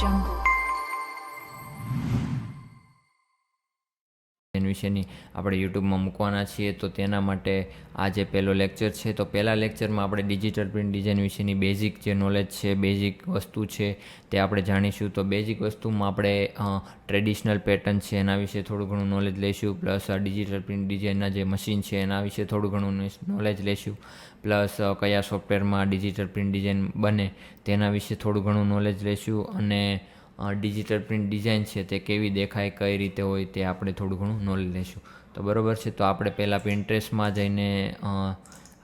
jungle. વિશેની આપણે યુટ્યુબમાં મૂકવાના છીએ, તો તેના માટે આ જે પહેલો લેક્ચર છે, તો પહેલા લેક્ચરમાં આપણે ડિજિટલ પ્રિન્ટ ડિઝાઇન વિશેની બેઝિક જે નોલેજ છે, બેઝિક વસ્તુ છે તે આપણે જાણીશું. તો બેઝિક વસ્તુમાં આપણે ટ્રેડિશનલ પેટર્ન છે એના વિશે થોડું ઘણું નોલેજ લઈશું, પ્લસ ડિજિટલ પ્રિન્ટ ડિઝાઇનના જે મશીન છે એના વિશે થોડું ઘણું નોલેજ લઈશું, પ્લસ કયા સોફ્ટવેરમાં ડિજિટલ પ્રિન્ટ ડિઝાઇન બને તેના વિશે થોડું ઘણું નોલેજ લઈશું અને ડિજિટલ પ્રિન્ટ ડિઝાઇન છે તે કેવી દેખાય, કઈ રીતે હોય તે આપણે થોડું ઘણું નોલેજ લઈશું તો બરાબર છે, તો આપણે પહેલાં પિન્ટ્રેસમાં જઈને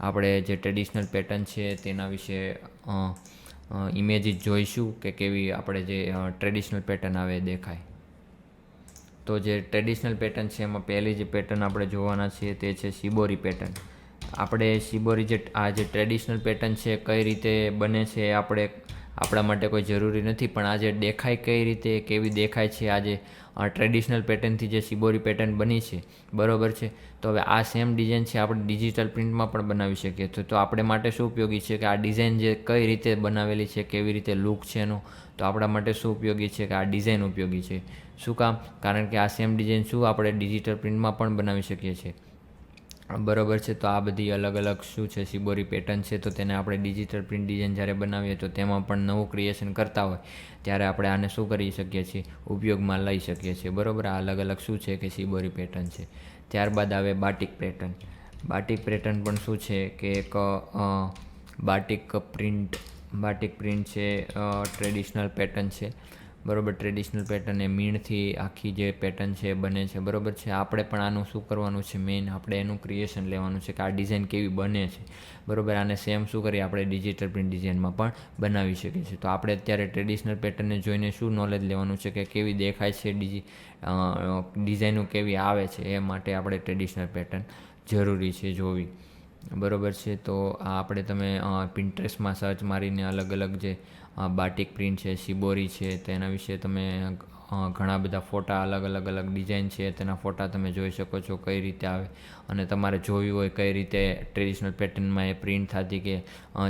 આપણે જે ટ્રેડિશનલ પેટર્ન છે તેના વિશે ઇમેજીસ જોઈશું કે કેવી આપણે જે ટ્રેડિશનલ પેટર્ન આવે દેખાય. તો જે ટ્રેડિશનલ પેટર્ન છે એમાં પહેલી જે પેટર્ન આપણે જોવાના છીએ તે છે શિબોરી પેટર્ન આપણે શિબોરી જે, આ જે ટ્રેડિશનલ પેટર્ન છે, કઈ રીતે બને છે એ આપણે આપણા માટે કોઈ જરૂરી નથી, પણ આજે દેખાય કઈ રીતે, કેવી દેખાય છે આજે ટ્રેડિશનલ પેટર્નથી જે શિબોરી પેટર્ન બની છે, બરોબર છે? તો હવે આ સેમ ડિઝાઇન છે આપણે ડિજિટલ પ્રિન્ટમાં પણ બનાવી શકીએ. તો તો આપણે માટે શું ઉપયોગી છે કે આ ડિઝાઇન જે કઈ રીતે બનાવેલી છે, કેવી રીતે લુક છે એનો, તો આપણા માટે શું ઉપયોગી છે કે આ ડિઝાઇન ઉપયોગી છે? શું કામ? કારણ કે આ સેમ ડિઝાઇન શું આપણે ડિજિટલ પ્રિન્ટમાં પણ બનાવી શકીએ છીએ. બરોબર છે, તો આ બધી અલગ અલગ શું છે સિબોરી પેટર્ન છે, તો તેને આપણે ડિજિટલ પ્રિન્ટ ડિઝાઇન જ્યારે બનાવીએ તો તેમાં પણ નવું ક્રિએશન કરતા હોય, ત્યારે આપણે આને શું કરી શકીએ છીએ, ઉપયોગમાં લઈ શકીએ છીએ, બરોબર? આ અલગ અલગ શું છે કે સિબોરી પેટર્ન છે. ત્યારબાદ આવે બાટિક પેટર્ન બાટિક પેટર્ન પણ શું છે કે એક બાટિક પ્રિન્ટ બાટિક પ્રિન્ટ છે ટ્રેડિશનલ પેટર્ન છે. બરોબર ટ્રેડિશનલ પેટર્ન એ મીણથી આખી જે પેટર્ન છે એ બને છે. બરોબર છે? આપણે પણ આનું શું કરવાનું છે મેઇન આપણે એનું ક્રિએશન લેવાનું છે કે આ ડિઝાઇન કેવી બને છે? બરોબર, આને સેમ શું કરીએ? આપણે ડિજિટલ પ્રિન્ટ ડિઝાઇનમાં પણ બનાવી શકીએ છીએ. તો આપણે અત્યારે ટ્રેડિશનલ પેટર્નને જોઈને શું નોલેજ લેવાનું છે કે કેવી દેખાય છે ડિજી ડિઝાઇનો કેવી આવે છે? એ માટે આપણે ટ્રેડિશનલ પેટર્ન જરૂરી છે જોવી. બરોબર છે? તો આ આપણે તમે પિન્ટ્રેસ્ટમાં સર્ચ મારીને અલગ અલગ જે બાટિક પ્રિન્ટ છે, શિબોરી છે તેના વિશે તમે ઘણા બધા ફોટા અલગ અલગ અલગ ડિઝાઇન છે, તેના ફોટા તમે જોઈ શકો છો કઈ રીતે આવે. અને તમારે જોવી હોય કઈ રીતે ટ્રેડિશનલ પેટર્નમાં એ પ્રિન્ટ થતી કે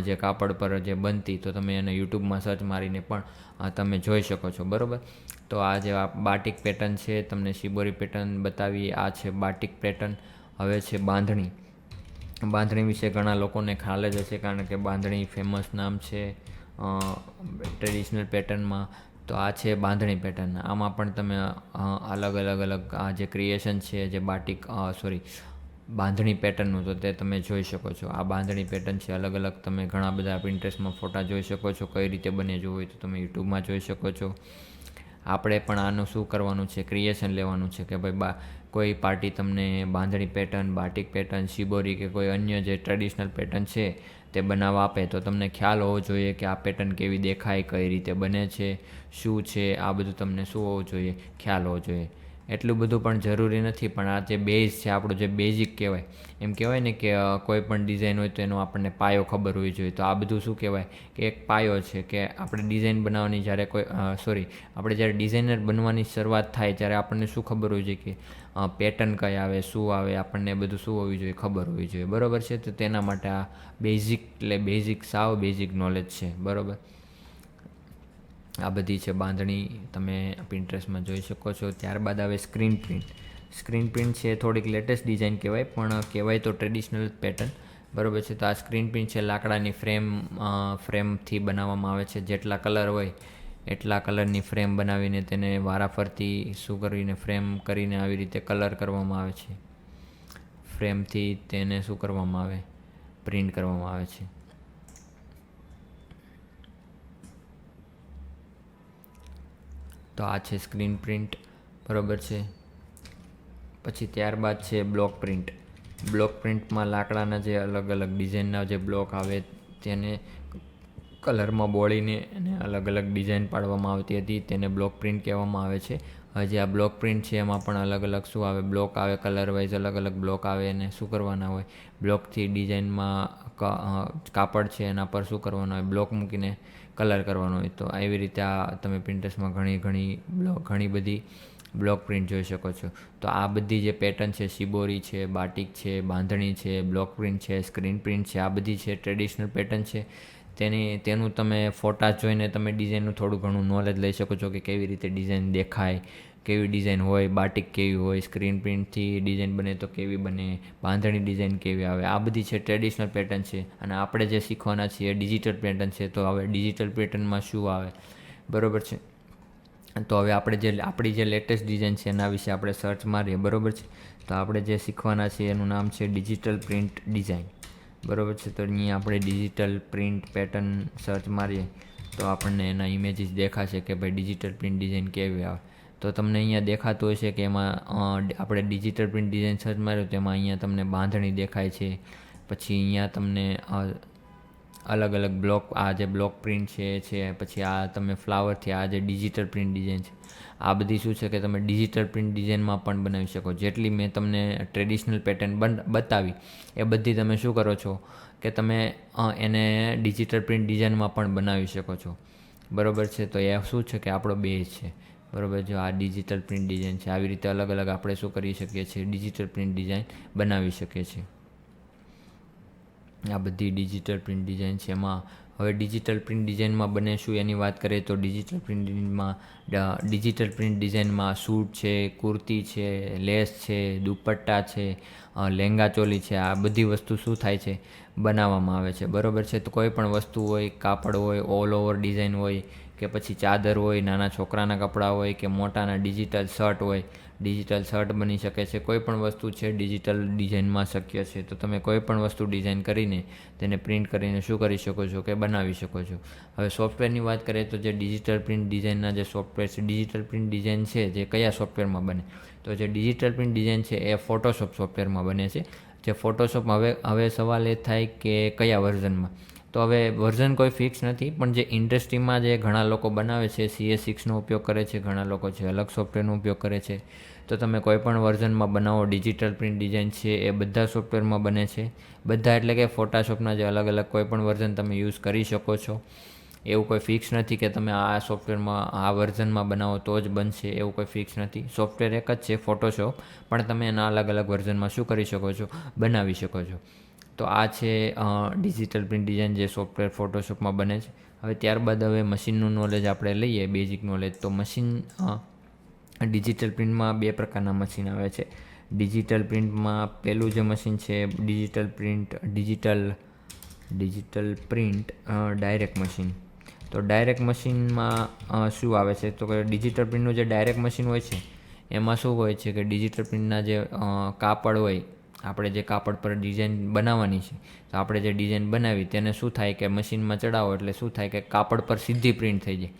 જે કાપડ પર જે બનતી, તો તમે એને યુટ્યુબમાં સર્ચ મારીને પણ તમે જોઈ શકો છો. બરાબર? તો આ જે બાટિક પેટર્ન છે, તમને શિબોરી પેટર્ન બતાવી આ છે બાટિક પેટર્ન, હવે છે બાંધણી. બાંધણી વિશે ઘણા લોકોને ખ્યાલ જ હશે કારણ કે બાંધણી ફેમસ નામ છે. ટ્રેડિશનલ પેટર્નમાં તો આ છે બાંધણી પેટર્ન આમાં પણ તમે અલગ અલગ અલગ, આ જે ક્રિએશન છે, જે બાટિક સોરી બાંધણી પેટર્નનું તો તે તમે જોઈ શકો છો. આ બાંધણી પેટર્ન છે, અલગ અલગ તમે ઘણા બધા પિન્ટરેસ્ટમાં ફોટા જોઈ શકો છો, કઈ રીતે બને જોવું હોય તો તમે યુટ્યુબમાં જોઈ શકો છો. આપણે પણ આનું શું કરવાનું છે ક્રિએશન લેવાનું છે કે ભાઈ બા કોઈ પાર્ટી તમને bandhani pattern, batik pattern, shibori કે કોઈ અન્ય જે ટ્રેડિશનલ પેટર્ન છે તે બનાવવા આપે, તો તમને ખ્યાલ હોવો જોઈએ કે આ પેટર્ન કેવી દેખાય, કઈ રીતે બને છે, શું છે, આ બધું તમને શું હોવું જોઈએ, ખ્યાલ હોવો જોઈએ. એટલું બધું પણ જરૂરી નથી, પણ આ જે બેઝ છે, આપણું જે બેઝિક કહેવાય, એમ કહેવાય ને કે કોઈ પણ ડિઝાઇન હોય તો એનો આપણને પાયો ખબર હોવી જોઈએ. તો આ બધું શું કહેવાય કે એક પાયો છે કે આપણે ડિઝાઇન બનાવવાની જ્યારે કોઈ સોરી, આપણે જ્યારે ડિઝાઇનર બનવાની શરૂઆત થાય ત્યારે આપણને શું ખબર હોવી જોઈએ કે પેટર્ન કઈ આવે, શું આવે, આપણને બધું શું હોવી જોઈએ ખબર હોવી જોઈએ. બરોબર છે? તો તેના માટે આ બેઝિક એટલે બેઝિક સાવ બેઝિક નોલેજ છે. બરોબર? આ બધી છે બાંધણી તમે પિન્ટરેસ્ટમાં જોઈ શકો છો. ત્યારબાદ આવે સ્ક્રીન પ્રિન્ટ સ્ક્રીન પ્રિન્ટ છે થોડીક લેટેસ્ટ ડિઝાઇન કહેવાય, પણ કહેવાય તો ટ્રેડિશનલ પેટર્ન બરાબર છે? તો આ સ્ક્રીન પ્રિન્ટ છે લાકડાની ફ્રેમ ફ્રેમથી બનાવવામાં આવે છે. જેટલા કલર હોય એટલા કલરની ફ્રેમ બનાવીને તેને વારાફરતી શું કરીને ફ્રેમ કરીને આવી રીતે કલર કરવામાં આવે છે. ફ્રેમથી તેને શું કરવામાં આવે? પ્રિન્ટ કરવામાં આવે છે. તો આ છે સ્ક્રીન પ્રિન્ટ, બરોબર છે? પછી ત્યારબાદ છે બ્લોક પ્રિન્ટ. બ્લોક પ્રિન્ટમાં લાકડાના જે અલગ અલગ ડિઝાઇનના જે બ્લોક આવે, તેને કલરમાં બોળીને એને અલગ અલગ ડિઝાઇન પાડવામાં આવતી હતી, તેને બ્લોક પ્રિન્ટ કહેવામાં આવે છે. હજી આ બ્લોક પ્રિન્ટ છે, એમાં પણ અલગ અલગ શું આવે? બ્લોક આવે, કલર વાઇઝ અલગ અલગ બ્લોક આવે અને શું કરવાના હોય? બ્લોકથી ડિઝાઇનમાં કાપડ છે એના પર શું કરવાનું હોય? બ્લોક મૂકીને કલર કરવાનો હોય તો આવી રીતે આ તમે પ્રિન્ટર્સમાં ઘણી ઘણી બ્લોક ઘણી બધી બ્લોક પ્રિન્ટ જોઈ શકો છો. તો આ બધી જે પેટર્ન છે, શિબોરી છે, બાટિક છે, બાંધણી છે, બ્લોક પ્રિન્ટ છે, સ્ક્રીન પ્રિન્ટ છે, આ બધી છે, ટ્રેડિશનલ પેટર્ન છે. તેની, તેનું તમે ફોટા જોઈને તમે ડિઝાઇનનું થોડું ઘણું નોલેજ લઈ શકો છો કે કેવી રીતે ડિઝાઇન દેખાય, કેવી ડિઝાઇન હોય બાટિક કેવી હોય સ્ક્રીન પ્રિન્ટથી ડિઝાઇન બને તો કેવી બને, બાંધણી ડિઝાઇન કેવી આવે, આ બધી છે ટ્રેડિશનલ પેટર્ન છે. અને આપણે જે શીખવાના છીએ ડિજિટલ પેટર્ન છે, તો હવે ડિજિટલ પેટર્નમાં શું આવે? બરોબર છે? તો હવે આપણે જે, આપણી જે લેટેસ્ટ ડિઝાઇન છે, એના વિશે આપણે સર્ચ મારીએ, બરોબર છે? તો આપણે જે શીખવાના છીએ, એનું નામ છે ડિજિટલ પ્રિન્ટ ડિઝાઇન બરોબર છે? તો અહીંયા આપણે ડિજિટલ પ્રિન્ટ પેટર્ન સર્ચ મારીએ. તો આપણને એના ઇમેજીસ દેખાશે કે ભાઈ ડિજિટલ પ્રિન્ટ ડિઝાઇન કેવી આવે. તો તમને અહીંયા દેખાતું હશે કે એમાં આપણે ડિજિટલ પ્રિન્ટ ડિઝાઇન સર્ચ માર્યો એમાં અહીંયા તમને બાંધણી દેખાય છે. પછી અહીંયા તમને અલગ અલગ બ્લોક, આ જે બ્લોક પ્રિન્ટ છે છે, પછી આ તમે ફ્લાવરથી આ જે ડિજિટલ પ્રિન્ટ ડિઝાઇન છે, આ બધી શું છે કે તમે ડિજિટલ પ્રિન્ટ ડિઝાઇનમાં પણ બનાવી શકો. જેટલી મેં તમને ટ્રેડિશનલ પેટર્ન બતાવી, એ બધી તમે શું કરો છો કે તમે એને ડિજિટલ પ્રિન્ટ ડિઝાઇનમાં પણ બનાવી શકો છો. બરોબર છે? તો એ શું છે કે આપણો બેઝ છે. બરોબર જો આ ડિજિટલ પ્રિન્ટ ડિઝાઇન છે. આવી રીતે અલગ અલગ આપણે શું કરી શકીએ છીએ? ડિજિટલ પ્રિન્ટ ડિઝાઇન બનાવી શકીએ છીએ. આ બધી ડિજિટલ પ્રિન્ટ ડિઝાઇન છે એમાં. હવે ડિજિટલ પ્રિન્ટ ડિઝાઇનમાં બને શું એની વાત કરીએ તો ડિજિટલ પ્રિન્ટમાં ડિજિટલ પ્રિન્ટ ડિઝાઇનમાં સૂટ છે, કુર્તી છે, લેસ છે, દુપટ્ટા છે લેંગા ચોલી છે, આ બધી વસ્તુ શું થાય છે? બનાવવામાં આવે છે. બરોબર છે? તો કોઈ પણ વસ્તુ હોય, કાપડ હોય ઓલ ઓવર ડિઝાઇન હોય કે પછી ચાદર હોય, નાના છોકરાના કપડાં હોય કે મોટાના ડિજિટલ શર્ટ હોય, ડિજિટલ શર્ટ બની શકે છે, કોઈ પણ વસ્તુ છે ડિજિટલ ડિઝાઇનમાં શક્ય છે. તો તમે કોઈ પણ વસ્તુ ડિઝાઇન કરીને તેને પ્રિન્ટ કરીને શું કરી શકો છો કે બનાવી શકો છો? હવે સોફ્ટવેરની વાત કરીએ તો જે ડિજિટલ પ્રિન્ટ ડિઝાઇનના જે સોફ્ટવેર છે, ડિજિટલ પ્રિન્ટ ડિઝાઇન છે જે કયા સોફ્ટવેરમાં બને? તો જે ડિજિટલ પ્રિન્ટ ડિઝાઇન છે એ ફોટોશોપ સોફ્ટવેરમાં બને છે. જે ફોટોશોપ હવે હવે સવાલ એ થાય કે કયા વર્ઝનમાં? તો હવે વર્ઝન કોઈ ફિક્સ નથી, પણ જે ઇન્ડસ્ટ્રીમાં જે ઘણા લોકો બનાવે છે સીએ સિક્સનો ઉપયોગ કરે છે, ઘણા લોકો છે અલગ સોફ્ટવેરનો ઉપયોગ કરે છે, તો તમે કોઈ પણ વર્ઝનમાં બનાવો ડિજિટલ પ્રિન્ટ ડિઝાઇન છે, એ બધા સોફ્ટવેરમાં બને છે. બધા એટલે કે ફોટાશોપના જે અલગ અલગ કોઈ પણ વર્ઝન તમે યુઝ કરી શકો છો. એવું કોઈ ફિક્સ નથી કે તમે આ સોફ્ટવેરમાં આ વર્ઝનમાં બનાવો તો જ બનશે, એવું કોઈ ફિક્સ નથી. સોફ્ટવેર એક જ છે ફોટોશોપ પણ તમે એના અલગ અલગ વર્ઝનમાં શું કરી શકો છો? બનાવી શકો છો. તો આ છે ડિજિટલ પ્રિન્ટ ડિઝાઇન જે સોફ્ટવેર ફોટોશોપમાં બને છે. હવે ત્યારબાદ હવે મશીનનું નોલેજ આપણે લઈએ બેઝિક નોલેજ તો મશીન ડિજિટલ પ્રિન્ટમાં બે પ્રકારના મશીન આવે છે. ડિજિટલ પ્રિન્ટમાં પહેલું જે મશીન છે digital print digital digital print direct machine તો ડાયરેક્ટ મશીનમાં શું આવે છે? તો કે ડિજિટલ પ્રિન્ટનું જે ડાયરેક્ટ મશીન હોય છે, એમાં શું હોય છે કે ડિજિટલ પ્રિન્ટના જે કાપડ હોય આપણે જે કાપડ પર ડિઝાઇન બનાવવાની છે, તો આપણે જે ડિઝાઇન બનાવી તેને શું થાય કે મશીનમાં ચડાવો એટલે શું થાય કે કાપડ પર સીધી પ્રિન્ટ થઈ જાય.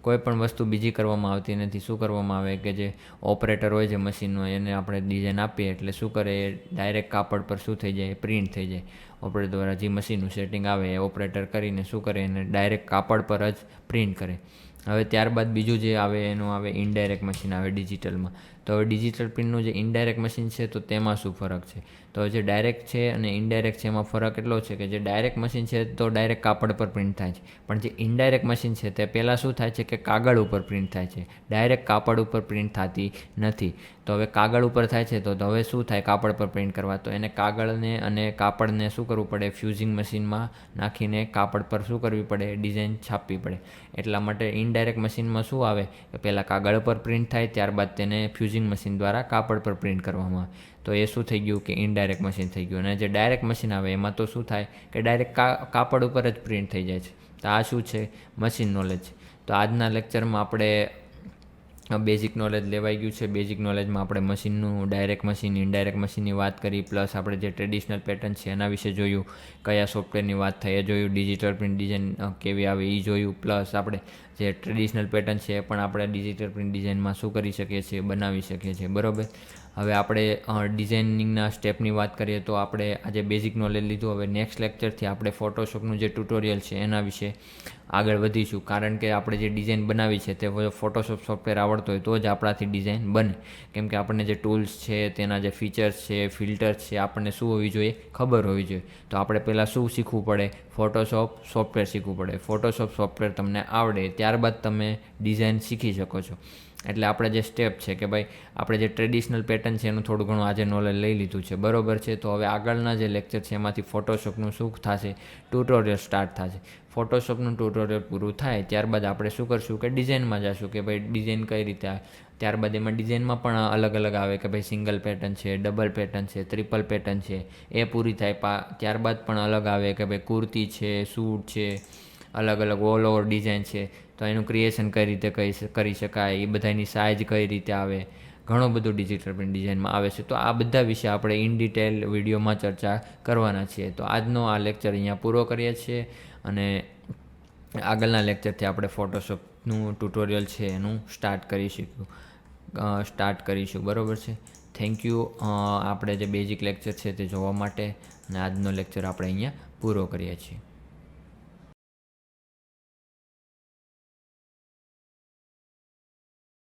કોઈ પણ વસ્તુ બીજી કરવામાં આવતી નથી. શું કરવામાં આવે કે જે ઓપરેટર હોય છે મશીનનો એને આપણે ડિઝાઇન આપીએ એટલે શું કરે? એ ડાયરેક્ટ કાપડ પર શું થઈ જાય? પ્રિન્ટ થઈ જાય. ઓપરેટર દ્વારા જે મશીનનું સેટિંગ આવે, એ ઓપરેટર કરીને શું કરે? એને ડાયરેક્ટ કાપડ પર જ પ્રિન્ટ કરે. હવે ત્યારબાદ બીજું જે આવે, એનું આવે ઇનડાયરેક્ટ મશીન આવે ડિજિટલમાં તો હવે ડિજિટલ પ્રિન્ટનું જે ઇનડાયરેક્ટ મશીન છે, તો તેમાં શું ફરક છે? તો જે ડાયરેક્ટ છે અને ઇનડાયરેક્ટ છે, એમાં ફરક એટલો છે કે જે ડાયરેક્ટ મશીન છે, તો ડાયરેક્ટ કાપડ પર પ્રિન્ટ થાય છે. પણ જે ઇનડાયરેક્ટ મશીન છે, તે પહેલાં શું થાય છે કે કાગળ ઉપર પ્રિન્ટ થાય છે. ડાયરેક્ટ કાપડ ઉપર પ્રિન્ટ થતી નથી. તો હવે કાગળ ઉપર થાય છે, તો હવે શું થાય કાપડ પર પ્રિન્ટ કરવા? તો એને કાગળને અને કાપડને શું કરવું પડે? ફ્યુઝિંગ મશીનમાં નાખીને કાપડ પર શું કરવી પડે? ડિઝાઇન છાપવી પડે. એટલા માટે ઇનડાયરેક્ટ મશીનમાં શું આવે? કે પહેલાં કાગળ પર પ્રિન્ટ થાય, ત્યારબાદ તેને ફ્યુઝિંગ ફ્યુઝિંગ મશીન દ્વારા કાપડ પર પ્રિન્ટ કરવામાં આવે. તો એ શું થઈ ગયું કે ઇનડાયરેક્ટ મશીન થઈ ગયું. અને જે ડાયરેક્ટ મશીન આવે, એમાં તો શું થાય કે ડાયરેક્ટ કાપડ ઉપર જ પ્રિન્ટ થઈ જાય છે. તો આ શું છે? મશીન નોલેજ તો આજના લેક્ચરમાં આપણે બેઝિક નોલેજ લેવાઈ ગયું છે. બેઝિક નોલેજમાં આપણે મશીનનું ડાયરેક્ટ મશીન ઇનડાયરેક્ટ મશીનની વાત કરી. પ્લસ આપણે જે ટ્રેડિશનલ પેટર્ન છે એના વિશે જોયું. કયા સોફ્ટવેરની વાત થઈ એ જોયું. ડિજિટલ પ્રિન્ટ ડિઝાઇન કેવી આવે એ જોયું. પ્લસ આપણે જે ટ્રેડિશનલ પેટર્ન છે એ પણ આપણે ડિજિટલ પ્રિન્ટ ડિઝાઇનમાં શું કરી શકીએ છીએ, બનાવી શકીએ છીએ. બરાબર? હવે આપણે ડિઝાઇનિંગના સ્ટેપની વાત કરીએ તો આપણે આજે બેઝિક નોલેજ લીધું. હવે નેક્સ્ટ લેક્ચરથી આપણે ફોટોશોપનું જે ટ્યુટોરિયલ છે એના વિશે આગળ વધીશું. કારણ કે આપણે જે ડિઝાઇન બનાવી છે તે ફોટોશોપ સોફ્ટવેર આવડતો હોય તો જ આપણાથી ડિઝાઇન બને. કેમ કે આપણને જે ટૂલ્સ છે, તેના જે ફીચર્સ છે ફિલ્ટર્સ છે, આપણને શું હોવી જોઈએ? ખબર હોવી જોઈએ. તો આપણે પહેલાં શું શીખવું પડે? ફોટોશોપ સોફ્ટવેર શીખવું પડે. ફોટોશોપ સોફ્ટવેર તમને આવડે ત્યારબાદ તમે ડિઝાઇન શીખી શકો છો. એટલે આપણે જે સ્ટેપ છે કે ભાઈ, આપણે જે ટ્રેડિશનલ પેટર્ન છે એનું થોડું ઘણું આજે નોલેજ લઈ લીધું છે. બરોબર છે? તો હવે આગળના જે લેક્ચર છે એમાંથી ફોટોશોપનું શું થશે? ટ્યુટોરિયલ સ્ટાર્ટ થશે. ફોટોશોપનું ટ્યુટોરિયલ પૂરું થાય ત્યારબાદ આપણે શું કરશું કે ડિઝાઇનમાં જશું કે ભાઈ ડિઝાઇન કઈ રીતે ત્યારબાદ એમાં ડિઝાઇનમાં પણ અલગ અલગ આવે કે ભાઈ સિંગલ પેટર્ન છે, ડબલ પેટર્ન છે ટ્રિપલ પેટર્ન છે, એ પૂરી થાય. પા, ત્યારબાદ પણ અલગ આવે કે ભાઈ કુર્તી છે, સૂટ છે અલગ અલગ ઓલ ઓવર ડિઝાઇન છે. તો એનું ક્રિએશન કઈ રીતે કરી કરી શકાય, એ બધાની સાઇઝ કઈ રીતે આવે, ઘણું બધું ડિજિટલ પ્રિન્ટ ડિઝાઇનમાં આવે છે. તો આ બધા વિશે આપણે ઇન ડિટેલ વિડીયોમાં ચર્ચા કરવાના છીએ. તો આજનો આ લેક્ચર અહીંયા પૂરો કરીએ છીએ અને આગળના લેક્ચરથી આપણે ફોટોશોપનું ટ્યુટોરિયલ છે એનું સ્ટાર્ટ કરી કરીશું સ્ટાર્ટ કરીશું. બરાબર છે? થેન્ક યુ આપણે જે બેઝિક લેક્ચર છે તે જોવા માટે અને આજનો લેક્ચર આપણે અહીંયા પૂરો કરીએ છીએ.